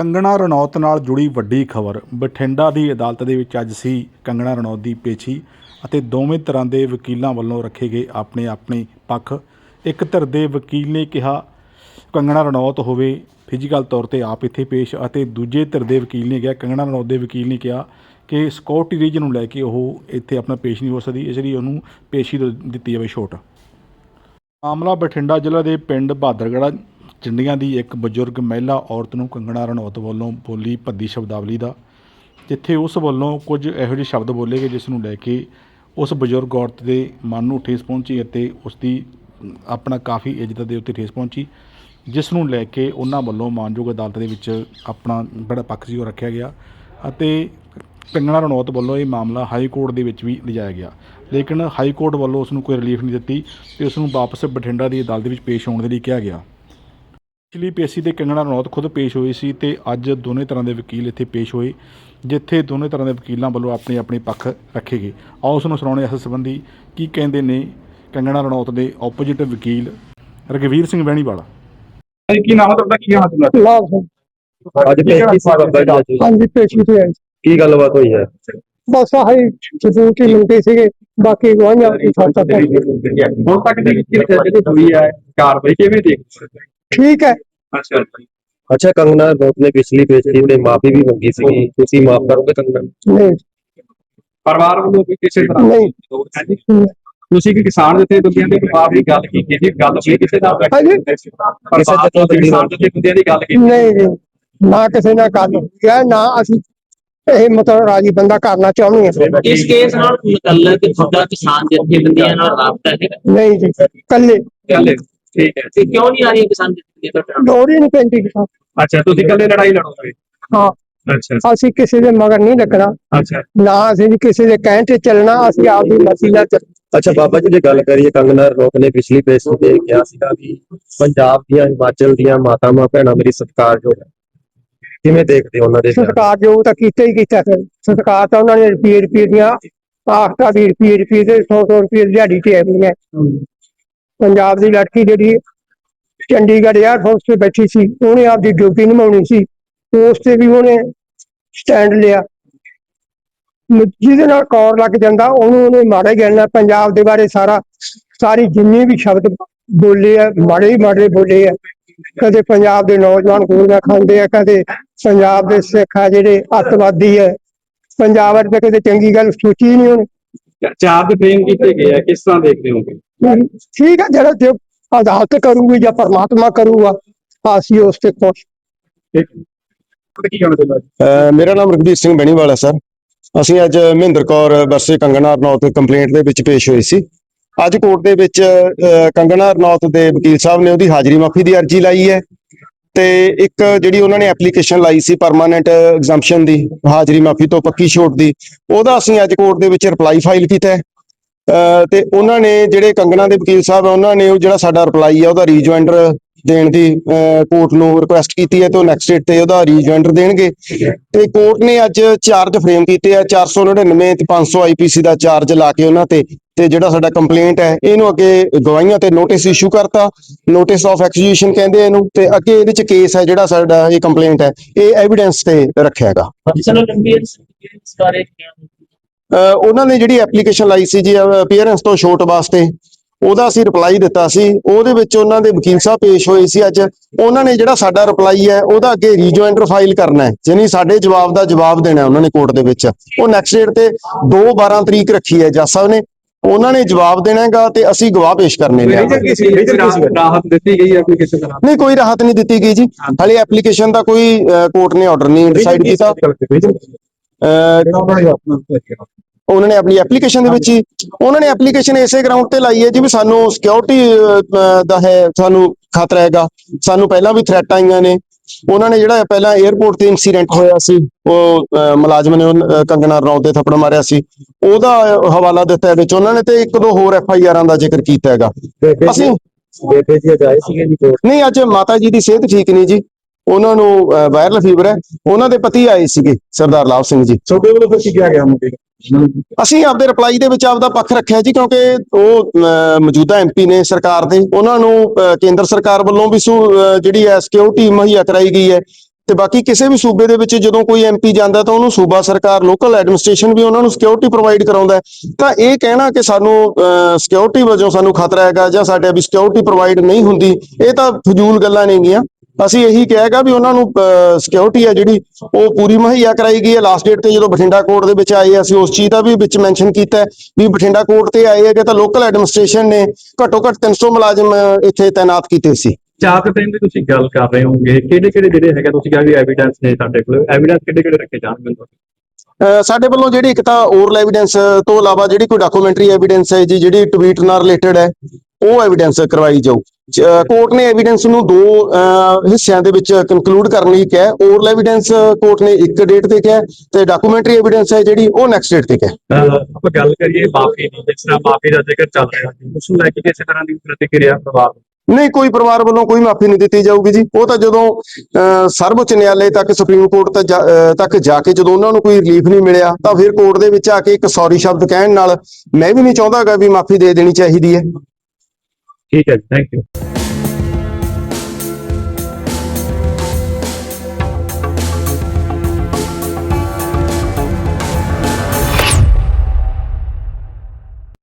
ਕੰਗਣਾ ਰਣੌਤ ਨਾਲ ਜੁੜੀ ਵੱਡੀ ਖਬਰ। ਬਠਿੰਡਾ ਦੀ ਅਦਾਲਤ ਦੇ ਵਿੱਚ ਅੱਜ ਸੀ ਕੰਗਣਾ ਰਣੌਤ ਦੀ ਪੇਸ਼ੀ ਅਤੇ ਦੋਵੇਂ ਤਰ੍ਹਾਂ ਦੇ ਵਕੀਲਾਂ ਵੱਲੋਂ ਰੱਖੇ ਗਏ ਆਪਣੇ ਆਪਣੇ ਪੱਖ। ਇੱਕ ਧਿਰ ਦੇ ਵਕੀਲ ਨੇ ਕਿਹਾ, ਕੰਗਣਾ ਰਣੌਤ ਹੋਵੇ, ਫਿਜ਼ੀਕਲ ਤੌਰ ਤੇ ਆਪ ਇੱਥੇ ਪੇਸ਼ ਅਤੇ ਦੂਜੇ ਧਿਰ ਦੇ ਵਕੀਲ ਨੇ ਕਿਹਾ, ਕੰਗਣਾ ਰਣੌਤ ਦੇ ਵਕੀਲ ਨੇ ਕਿਹਾ ਕਿ ਸਿਕਿਉਰਿਟੀ ਰੀਜਨ ਨੂੰ ਲੈ ਕੇ ਉਹ ਇੱਥੇ ਆਪਣਾ ਪੇਸ਼ ਨਹੀਂ ਹੋ ਸਕਦੀ, ਇਸ ਲਈ ਉਹਨੂੰ ਪੇਸ਼ੀ ਦਿੱਤੀ ਜਾਵੇ ਛੋਟ। ਮਾਮਲਾ ਬਠਿੰਡਾ ਜ਼ਿਲ੍ਹਾ ਦੇ ਪਿੰਡ ਬਹਾਦਰਗੜ੍ਹ ਚੰਡੀਆਂ ਦੀ ਇੱਕ ਬਜ਼ੁਰਗ ਮਹਿਲਾ ਔਰਤ ਨੂੰ ਕੰਗਣਾ ਰਣੌਤ ਵੱਲੋਂ ਬੋਲੀ ਭੱਦੀ ਸ਼ਬਦਾਵਲੀ ਦਾ, ਜਿੱਥੇ ਉਸ ਵੱਲੋਂ ਕੁਝ ਇਹੋ ਜਿਹੇ ਸ਼ਬਦ ਬੋਲੇ ਗਏ ਜਿਸ ਨੂੰ ਲੈ ਕੇ ਉਸ ਬਜ਼ੁਰਗ ਔਰਤ ਦੇ ਮਨ ਨੂੰ ਠੇਸ ਪਹੁੰਚੀ ਅਤੇ ਉਸ ਦੀ ਆਪਣਾ ਕਾਫੀ ਇੱਜ਼ਤ ਦੇ ਉੱਤੇ ਠੇਸ ਪਹੁੰਚੀ, ਜਿਸ ਨੂੰ ਲੈ ਕੇ ਉਹਨਾਂ ਵੱਲੋਂ ਮਾਨਯੋਗ ਅਦਾਲਤ ਦੇ ਵਿੱਚ ਆਪਣਾ ਜਿਹੜਾ ਪੱਖ ਸੀ ਉਹ ਰੱਖਿਆ ਗਿਆ ਅਤੇ ਕੰਗਣਾ ਰਣੌਤ ਵੱਲੋਂ ਇਹ ਮਾਮਲਾ ਹਾਈ ਕੋਰਟ ਦੇ ਵਿੱਚ ਵੀ ਲਿਜਾਇਆ ਗਿਆ। ਲੇਕਿਨ ਹਾਈ ਕੋਰਟ ਵੱਲੋਂ ਉਸ ਨੂੰ ਕੋਈ ਰਿਲੀਫ ਨਹੀਂ ਦਿੱਤੀ ਤੇ ਉਸ ਨੂੰ ਵਾਪਸ ਬਠਿੰਡਾ ਦੀ ਅਦਾਲਤ ਵਿੱਚ ਪੇਸ਼ ਹੋਣ ਦੇ ਲਈ ਕਿਹਾ ਗਿਆ। ਪਿਛਲੀ ਪੇਸ਼ੀ ਤੇ ਕੰਗਣਾ ਰਣੌਤ ਖੁਦ ਪੇਸ਼ ਹੋਈ ਸੀ ਤੇ ਅੱਜ ਦੋਨੇ ਤਰ੍ਹਾਂ ਦੇ ਵਕੀਲ ਇੱਥੇ ਪੇਸ਼ ਹੋਏ ਜਿੱਥੇ ਦੋਨੇ ਤਰ੍ਹਾਂ ਦੇ ਵਕੀਲਾਂ ਵੱਲੋਂ ਆਪਣੇ ਆਪਣੇ ਪੱਖ ਰੱਖੇ ਗਏ। ਆਓ ਉਸ ਨੂੰ ਸੁਣਾਉਣੇ ਇਸ ਸੰਬੰਧੀ ਕੀ ਕਹਿੰਦੇ ਨੇ ਕੰਗਣਾ ਰਣੌਤ ਦੇ ਆਪੋਜੀਟ ਵਕੀਲ ਰਗਵੀਰ ਸਿੰਘ ਬਹਿਣੀਵਾਲਾ ਕੀ ਨਾਮ ਤੁਹਾਡਾ? ਕੀ ਹਾਲ ਹੈ? ਲਾਭ ਸਿੰਘ। ਅੱਜ ਪੇਸ਼ੀ ਸੀ ਬਾਬਾ ਜੀ ਅੱਜ? ਹਾਂਜੀ ਪੇਸ਼ੀ ਤੇ ਆਏ ਕੀ ਗੱਲਬਾਤ ਹੋਈ ਹੈ? ਬਸ ਆਹੀ ਸਬੂਤ ਹੀ ਮੰਗੇ ਸੀਗੇ ਬਾਕੀ ਗਵਾਹੀਆਂ ਦੀ ਸਾਥ ਸਾਥ ਹੁਣ ਤੱਕ ਦੀ ਜਿਹੜੀ ਹੋਈ ਹੈ ਕਾਰਵਾਈ ਕਿਵੇਂ ਦੇਖ? ਠੀਕ ਹੈ। ਅੱਛਾ ਅੱਛਾ ਕੰਗਨਾ ਰਣੌਤ ਨੇ ਪਿਛਲੀ ਪੇਸ਼ੀ ਤੇ ਮਾਫੀ ਵੀ ਮੰਗੀ ਸੀਗੀ ਤੁਸੀਂ ਮਾਫ ਕਰੋਗੇ ਕੰਗਨਾ। ਨਹੀਂ। ਪਰਿਵਾਰ ਵੱਲੋਂ ਵੀ ਕਿਸੇ ਤਰ੍ਹਾਂ ਨਹੀਂ। ਹਾਂਜੀ। ਤੁਸੀਂ ਕਿ ਕਿਸਾਨ ਜਥੇਬੰਦੀਆਂ ਦੇ ਖਿਲਾਫ ਵੀ ਗੱਲ ਕੀਤੀ ਜੀ। ਗੱਲ ਹੋਈ ਕਿਸੇ ਨਾਲ ਹਾਂਜੀ। ਪਰਿਵਾਰ ਤੋਂ ਕਿਸਾਨ ਜਥੇਬੰਦੀਆਂ ਦੀ ਗੱਲ ਕੀਤੀ ਨਹੀਂ ਜੀ। ਨਾ ਕਿਸੇ ਨਾਲ ਗੱਲ ਹੋਈ ਹੈ ਨਾ ਅਸੀਂ ਇਹ ਮਤਲਬ ਰਾਜੀ ਬੰਦਾ ਕਰਨਾ ਚਾਹੁੰਦੇ ਹਾਂ। ਇਸ ਕੇਸ ਨਾਲ ਮੁਤਲਕ ਤੁਹਾਡਾ ਕਿਸਾਨ ਜਥੇਬੰਦੀਆਂ ਨਾਲ ਰਾਬਤਾ ਹੈ ਨਹੀਂ ਜੀ ਕੱਲੇ ਚੱਲੇ ਠੀਕ ਹੈ ਤੇ ਕਿਉਂ ਨਹੀਂ ਆ ਰਹੀ ਕਿਸਾਨ ਜਥੇਬੰਦੀਆਂ ਤੁਹਾਡਾ ਲੋੜ ਹੀ ਨਹੀਂ ਪੈਂਦੀ ਕਿਸਾਨ। ਅੱਛਾ ਤੁਸੀਂ ਇਕੱਲੇ ਲੜਾਈ ਲੜੋਗੇ? ਹਾਂ। ਅੱਛਾ ਅਸੀਂ ਕਿਸੇ ਦੇ ਮਗਰ ਨਹੀਂ ਲੱਗਣਾ। ਅੱਛਾ। ਨਾ ਅਸੀਂ ਵੀ ਕਿਸੇ ਦੇ ਕਹਿਣ ਤੇ ਚੱਲਣਾ ਅਸੀਂ ਆਪਦੀ ਮਰਜ਼ੀ ਨਾਲ ਚੱਲ ਅੱਛਾ ਬਾਬਾ ਜੀ ਜੇ ਗੱਲ ਕਰੀਏ ਕੰਗਨਾ ਰਣੌਤ ਨੇ ਪਿਛਲੀ ਪੇਸ਼ੀ ਤੇ ਕਿਹਾ ਸੀਗਾ ਕਿ ਪੰਜਾਬ ਦੀਆਂ ਹਿਮਾਚਲ ਦੀਆਂ ਮਾਤਾਵਾਂ ਭੈਣਾਂ ਮੇਰੀ ਸਤਿਕਾਰਯੋਗ ਹੈ। ਕਿਵੇਂ ਦੇਖਦੇ ਹੋ ਉਹਨਾਂ ਦੇ? ਸਰਕਾਰ ਜੋ ਤਾਂ ਕੀਤਾ ਹੀ ਕੀਤਾ ਫਿਰ ਸਰਕਾਰ ਤਾਂ ਉਹਨਾਂ ਨੇ ਰੁਪਏ ਰੁਪਏ ਦੀਆਂ ਆਖਤਾ ਵੀ ਰੁਪਏ ਰੁਪਏ ਦੇ 100 100 ਰੁਪਏ ਦਿਹਾੜੀ ਤੇ ਆਉਂਦੀਆਂ ਪੰਜਾਬ ਦੀ ਲੜਕੀ ਜਿਹੜੀ ਚੰਡੀਗੜ੍ਹ ਏਅਰ ਫੋਰਸ ਤੇ ਬੈਠੀ ਸੀ, ਉਹਨੇ ਆਪਦੀ ਡਿਊਟੀ ਨਿਭਾਉਣੀ ਸੀ ਉਸ ਤੇ ਵੀ ਉਹਨੇ ਸਟੈਂਡ ਲਿਆ। ਜਿਹਦੇ ਨਾਲ ਕੌਰ ਲੱਗ ਜਾਂਦਾ, ਉਹਨੂੰ ਉਹਨੇ ਮਾੜਾ ਹੀ ਪੰਜਾਬ ਦੇ ਬਾਰੇ ਸਾਰਾ, ਸਾਰੀ ਜਿੰਨੇ ਵੀ ਸ਼ਬਦ ਬੋਲੇ ਆ, ਮਾੜੇ ਹੀ ਮਾੜੇ ਬੋਲੇ ਆ, ਕਦੇ ਪੰਜਾਬ ਦੇ ਨੌਜਵਾਨ ਗੋਲੀਆਂ ਖਾਂਦੇ ਆ, ਕਦੇ ਪੰਜਾਬ ਦੇ ਸਿੱਖ ਆ ਜਿਹੜੇ ਅੱਤਵਾਦੀ ਹੈ ਪੰਜਾਬ ਵਾਲੇ ਕਦੇ ਚੰਗੀ ਗੱਲ ਸੋਚੀ ਹੀ ਨਹੀਂ ਉਹਨੇ। ਚਾਰਜ ਫਰੇਮ ਕੀਤੇ ਗਏ ਆ, ਕਿਸ ਤਰ੍ਹਾਂ ਦੇਖਦੇ ਹੋਗੇ? ਠੀਕ ਹੈ ਜਿਹੜਾ ਜੋ ਅਦਾਲਤ ਕਰੂਗੀ ਜਾਂ ਪਰਮਾਤਮਾ ਕਰੂਗਾ ਅਸੀਂ ਉਸ ਤੇ ਖੁਸ਼। ਕੀ ਕਹਿਣਾ ਚਾਹੁੰਦਾ ਅਹ ਮੇਰਾ ਨਾਮ ਰਘਬੀਰ ਸਿੰਘ ਬੈਣੀਵਾਲ ਹੈ ਸਰ। ਅਸੀਂ ਅੱਜ ਮਹਿੰਦਰ ਕੌਰ ਵਰਸੇ ਕੰਗਣਾ ਰਣੌਤ ਕੰਪਲੇਂਟ ਦੇ ਵਿੱਚ ਪੇਸ਼ ਹੋਏ ਸੀ। ਅੱਜ ਕੋਰਟ ਦੇ ਵਿੱਚ ਕੰਗਣਾ ਰਣੌਤ ਦੇ ਵਕੀਲ ਸਾਹਿਬ ਨੇ ਉਹਦੀ ਹਾਜ਼ਰੀ ਮਾਫੀ ਦੀ ਅਰਜ਼ੀ ਲਾਈ ਹੈ। ਤੇ ਇੱਕ ਜਿਹੜੀ ਉਹਨਾਂ ਨੇ ਐਪਲੀਕੇਸ਼ਨ ਲਾਈ ਸੀ ਪਰਮਾਨੈਂਟ ਐਗਜ਼ੈਂਪਸ਼ਨ ਦੀ ਹਾਜ਼ਰੀ ਮਾਫੀ ਤੋਂ ਪੱਕੀ ਛੋਟ ਦੀ ਉਹਦਾ ਅਸੀਂ ਅੱਜ ਕੋਰਟ ਦੇ ਵਿੱਚ ਰਿਪਲਾਈ ਫਾਈਲ ਕੀਤਾ ਤੇ ਉਹਨਾਂ ਨੇ ਜਿਹੜੇ ਕੰਗਣਾ ਦੇ ਵਕੀਲ ਸਾਹਿਬ ਆ ਉਹਨਾਂ ਨੇ ਉਹ ਜਿਹੜਾ ਸਾਡਾ ਰਿਪਲਾਈ ਆ ਉਹਦਾ ਰੀਜੁਆਇੰਡਰ ਦੇਣ ਦੀ ਕੋਰਟ ਨੂੰ ਰਿਕੁਐਸਟ ਕੀਤੀ ਹੈ ਤੇ ਉਹ ਨੈਕਸਟ ਡੇਟ ਤੇ ਉਹਦਾ ਰੀਜੁਆਇੰਡਰ ਦੇਣਗੇ। ਤੇ ਕੋਰਟ ਨੇ ਅੱਜ ਚਾਰਜ ਫਰੇਮ ਕੀਤੇ ਆ 499 ਤੇ 500 ਆਈਪੀਸੀ ਦਾ ਚਾਰਜ ਲਾ ਕੇ ਉਹਨਾਂ ਤੇ ਤੇ ਜਿਹੜਾ ਸਾਡਾ ਕੰਪਲੇਂਟ ਹੈ ਇਹਨੂੰ ਅੱਗੇ ਗਵਾਹੀਆਂ ਤੇ ਨੋਟਿਸ ਇਸ਼ੂ ਕਰਤਾ। ਨੋਟਿਸ ਆਫ ਐਕਸੀਕਿਊਸ਼ਨ ਕਹਿੰਦੇ ਇਹਨੂੰ ਤੇ ਅੱਗੇ ਇਹਦੇ ਚ ਕੇਸ ਹੈ ਜਿਹੜਾ ਸਾਡਾ ਇਹ ਕੰਪਲੇਂਟ ਹੈ ਇਹ ਐਵੀਡੈਂਸ ਤੇ ਰੱਖਿਆ ਹੈਗਾ। ਚਲੋ ਗੰਭੀਰ ਇਸ ਬਾਰੇ ਅਹ ਉਹਨਾਂ ਨੇ ਜਿਹੜੀ ਐਪਲੀਕੇਸ਼ਨ ਲਾਈ ਸੀ ਜੀ ਅਪੀਅਰੈਂਸ ਤੋਂ ਛੋਟ ਵਾਸਤੇ ਉਹਦਾ ਅਸੀਂ ਰਿਪਲਾਈ ਦਿੱਤਾ ਸੀ। ਉਹਦੇ ਵਿੱਚ ਉਹਨਾਂ ਦੇ ਵਕੀਲ ਸਾਹਿਬ ਪੇਸ਼ ਹੋਏ ਸੀ ਅੱਜ। ਉਹਨਾਂ ਨੇ ਜਿਹੜਾ ਸਾਡਾ ਰਿਪਲਾਈ ਹੈ ਉਹਦਾ ਅੱਗੇ ਰੀਜੁਆਇੰਡਰ ਫਾਈਲ ਕਰਨਾ ਹੈ ਯਾਨੀ ਸਾਡੇ ਜਵਾਬ ਦਾ ਜਵਾਬ ਦੇਣਾ ਉਹਨਾਂ ਨੇ ਕੋਰਟ ਦੇ ਵਿੱਚ। ਉਹ ਨੈਕਸਟ ਡੇਟ ਤੇ 2 12 ਤਰੀਕ ਰੱਖੀ ਹੈ ਜੱਜ ਸਾਹਿਬ ਨੇ। ਉਹਨਾਂ ਨੇ ਜਵਾਬ ਦੇਣਾ ਹੈਗਾ ਤੇ ਅਸੀਂ ਗਵਾਹ ਪੇਸ਼ ਕਰਨੇ ਨੇ। ਰਾਹਤ ਦਿੱਤੀ ਗਈ ਹੈ ਕੋਈ ਕਿਸੇ ਤਰ੍ਹਾਂ? ਨਹੀਂ ਕੋਈ ਰਾਹਤ ਨਹੀਂ ਦਿੱਤੀ ਗਈ ਜੀ। ਹਾਲੇ ਐਪਲੀਕੇਸ਼ਨ ਦਾ ਕੋਈ ਕੋਰਟ ਨੇ ਆਰਡਰ ਨਹੀਂ ਡਿਸਾਈਡ ਕੀਤਾ। ਉਹਨਾਂ ਨੇ ਆਪਣੀ ਐਪਲੀਕੇਸ਼ਨ ਦੇ ਵਿੱਚ ਹੀ ਉਹਨਾਂ ਨੇ ਐਪਲੀਕੇਸ਼ਨ ਇਸੇ ਗਰਾਊਂਡ ਤੇ ਲਾਈ ਹੈ ਜੀ ਵੀ ਸਾਨੂੰ ਸਿਕਿਉਰਿਟੀ ਦਾ ਹੈ ਸਾਨੂੰ ਖਤਰਾ ਹੈਗਾ। ਸਾਨੂੰ ਪਹਿਲਾਂ ਵੀ ਥ੍ਰੈਟ ਆਈਆਂ ਨੇ। ਉਹਨਾਂ ਨੇ ਜਿਹੜਾ ਪਹਿਲਾਂ 에ਅਰਪੋਰਟ ਤੇ ਇਨਸੀਡੈਂਟ ਹੋਇਆ ਸੀ ਉਹ ਮੁਲਾਜ਼ਮ ਨੇ ਕੰਗਣਾ ਰਣੌਤ ਦੇ ਥੱਪੜ ਮਾਰਿਆ ਸੀ। ਉਹਦਾ ਹਵਾਲਾ ਦਿੱਤਾ ਵਿੱਚ। ਉਹਨਾਂ ਨੇ ਤੇ ਇੱਕ ਦੋ ਹੋਰ ਐਫ ਆਈ ਆਰਾਂ ਦਾ ਜ਼ਿਕਰ ਕੀਤਾ ਹੈਗਾ। ਅਸੀਂ ਬੇਬੇ ਜੀ ਅੱਜ ਆਏ ਸੀਗੇ ਜੀ ਨਹੀਂ ਅੱਜ ਮਾਤਾ ਜੀ ਦੀ ਸਿਹਤ ਠੀਕ ਨਹੀਂ ਜੀ। ਉਹਨਾਂ ਨੂੰ ਵਾਇਰਲ ਫੀਵਰ ਹੈ। ਉਹਨਾਂ ਦੇ ਪਤੀ ਆਏ ਸੀਗੇ ਸਰਦਾਰ ਲਾਭ ਸਿੰਘ ਜੀ। ਤੁਹਾਡੇ ਵੱਲੋਂ ਫਿਰ ਕੀ ਕਿਹਾ ਗਿਆ ਮੁੰਡੇ ਅਸੀਂ ਆਪਦੇ ਰਿਪਲਾਈ ਦੇ ਵਿੱਚ ਆਪਦਾ ਪੱਖ ਰੱਖਿਆ ਜੀ ਕਿਉਂਕਿ ਉਹ ਮੌਜੂਦਾ ਐਮਪੀ ਨੇ ਸਰਕਾਰ ਦੇ। ਉਹਨਾਂ ਨੂੰ ਕੇਂਦਰ ਸਰਕਾਰ ਵੱਲੋਂ ਵੀ ਜਿਹੜੀ ਹੈ ਸਿਕਿਉਰਿਟੀ ਮੁਹੱਈਆ ਕਰਾਈ ਗਈ ਹੈ। ਤੇ ਬਾਕੀ ਕਿਸੇ ਵੀ ਸੂਬੇ ਦੇ ਵਿੱਚ ਜਦੋਂ ਕੋਈ ਐਮਪੀ ਜਾਂਦਾ ਤਾਂ ਉਹਨੂੰ ਸੂਬਾ ਸਰਕਾਰ ਲੋਕਲ ਐਡਮਿਨਿਸਟ੍ਰੇਸ਼ਨ ਵੀ ਉਹਨਾਂ ਨੂੰ ਸਿਕਿਉਰਿਟੀ ਪ੍ਰੋਵਾਈਡ ਕਰਾਉਂਦਾ ਹੈ। ਤਾਂ ਇਹ ਕਹਿਣਾ ਕਿ ਸਾਨੂੰ ਸਿਕਿਉਰਿਟੀ ਵਜੋਂ ਸਾਨੂੰ ਖਤਰਾ ਹੈਗਾ ਜਾਂ ਸਾਡੇ ਵੀ ਸਿਕਿਉਰਿਟੀ ਪ੍ਰੋਵਾਈਡ ਨਹੀਂ ਹੁੰਦੀ ਇਹ ਤਾਂ ਫਜ਼ੂਲ ਗੱਲਾਂ ਨੇਗੀਆਂ। ਅਸੀਂ ਇਹੀ ਕਹੇਗਾ ਵੀ ਉਹਨਾਂ ਨੂੰ ਸਿਕਿਉਰਿਟੀ ਹੈ ਜਿਹੜੀ ਉਹ ਪੂਰੀ ਮੁਹੱਈਆ ਕਰਾਈ ਗਈ ਹੈ। ਲਾਸਟ ਡੇਟ ਤੇ ਜਦੋਂ ਬਠਿੰਡਾ ਕੋਰਟ ਦੇ ਵਿੱਚ ਆਏ ਅਸੀਂ ਉਸ ਚੀਜ਼ ਦਾ ਵੀ ਵਿੱਚ ਮੈਂਸ਼ਨ ਕੀਤਾ ਵੀ ਬਠਿੰਡਾ ਕੋਰਟ ਤੇ ਆਏ ਹੈਗੇ ਤਾਂ ਲੋਕਲ ਐਡਮਿਨਿਸਟ੍ਰੇਸ਼ਨ ਨੇ ਘੱਟੋ ਘੱਟ 300 ਮੁਲਾਜ਼ਮ ਇੱਥੇ ਤਾਇਨਾਤ ਕੀਤੇ ਸੀ। ਚਾਰ ਦੇ ਟਾਈਮ ਦੀ ਤੁਸੀਂ ਗੱਲ ਕਰ ਰਹੇ ਹੋਗੇ ਕਿਹੜੇ ਕਿਹੜੇ ਜਿਹੜੇ ਹੈਗੇ ਤੁਸੀਂ ਕਿਹਾ ਵੀ ਐਵੀਡੈਂਸ ਨੇ ਸਾਡੇ ਕੋਲ ਐਵੀਡੈਂਸ ਕਿਹੜੇ ਕਿਹੜੇ ਰੱਖੇ ਜਾਣਗੇ ਸਾਡੇ ਵੱਲੋਂ ਜਿਹੜੀ ਇੱਕ ਤਾਂ ਓਰਲ ਐਵੀਡੈਂਸ ਤੋਂ ਇਲਾਵਾ ਜਿਹੜੀ ਕੋਈ ਡਾਕੂਮੈਂਟਰੀ ਐਵੀਡੈਂਸ ਹੈ ਜੀ ਜਿਹੜੀ ਟਵੀਟ ਨਾਲ ਰਿਲੇਟਡ ਹੈ ਉਹ ਐਵੀਡੈਂਸ ਕਰਵਾਈ ਜਾਊ। ਕੋਰਟ ਨੇ ਐਵੀਡੈਂਸ ਨੂੰ ਦੋ ਹਿੱਸਿਆਂ ਦੇ ਵਿੱਚ ਕਨਕਲੂਡ ਕਰਨ ਲਈ ਕਿਹਾ। ਓਰਲ ਐਵੀਡੈਂਸ ਕੋਰਟ ਨੇ ਇੱਕ ਡੇਟ ਤੇ ਕਿਹਾ ਤੇ ਡਾਕੂਮੈਂਟਰੀ ਐਵੀਡੈਂਸ ਹੈ ਜਿਹੜੀ ਉਹ ਨੈਕਸਟ ਡੇਟ ਤੇ ਕਿਹਾ। ਆਪਾਂ ਗੱਲ ਕਰੀਏ ਮਾਫੀ ਦੀ ਜਿਸ ਤਰ੍ਹਾਂ ਮਾਫੀ ਦਾ ਜ਼ਿਕਰ ਚੱਲ ਰਿਹਾ ਸੀ। ਉਸ ਨੂੰ ਲੈ ਕੇ ਕਿਸੇ ਤਰ੍ਹਾਂ ਦੀ ਪ੍ਰਤੀਕਿਰਿਆ ਪਰਿਵਾਰ? ਨਹੀਂ ਕੋਈ ਪਰਿਵਾਰ ਵੱਲੋਂ ਕੋਈ ਮਾਫੀ ਨਹੀਂ ਦਿੱਤੀ ਜਾਊਗੀ ਜੀ। ਉਹ ਤਾਂ ਜਦੋਂ ਸਰਵਉੱਚ ਨਿਆਲੇ ਤੱਕ ਸੁਪਰੀਮ ਕੋਰਟ ਤੱਕ ਜਾ ਕੇ ਜਦੋਂ ਉਹਨਾਂ ਨੂੰ ਕੋਈ ਰਿਲੀਫ ਨਹੀਂ ਮਿਲਿਆ ਤਾਂ ਫਿਰ ਕੋਰਟ ਦੇ ਵਿੱਚ ਆ ਕੇ ਇੱਕ ਸੌਰੀ ਸ਼ਬਦ ਕਹਿਣ ਨਾਲ ਮੈਂ ਵੀ ਨਹੀਂ ਚਾਹੁੰਦਾਗਾ ਵੀ ਮਾਫੀ ਦੇ ਦੇਣੀ ਚਾਹੀਦੀ ਹੈ। ਠੀਕ ਹੈ ਥੈਂਕ ਯੂ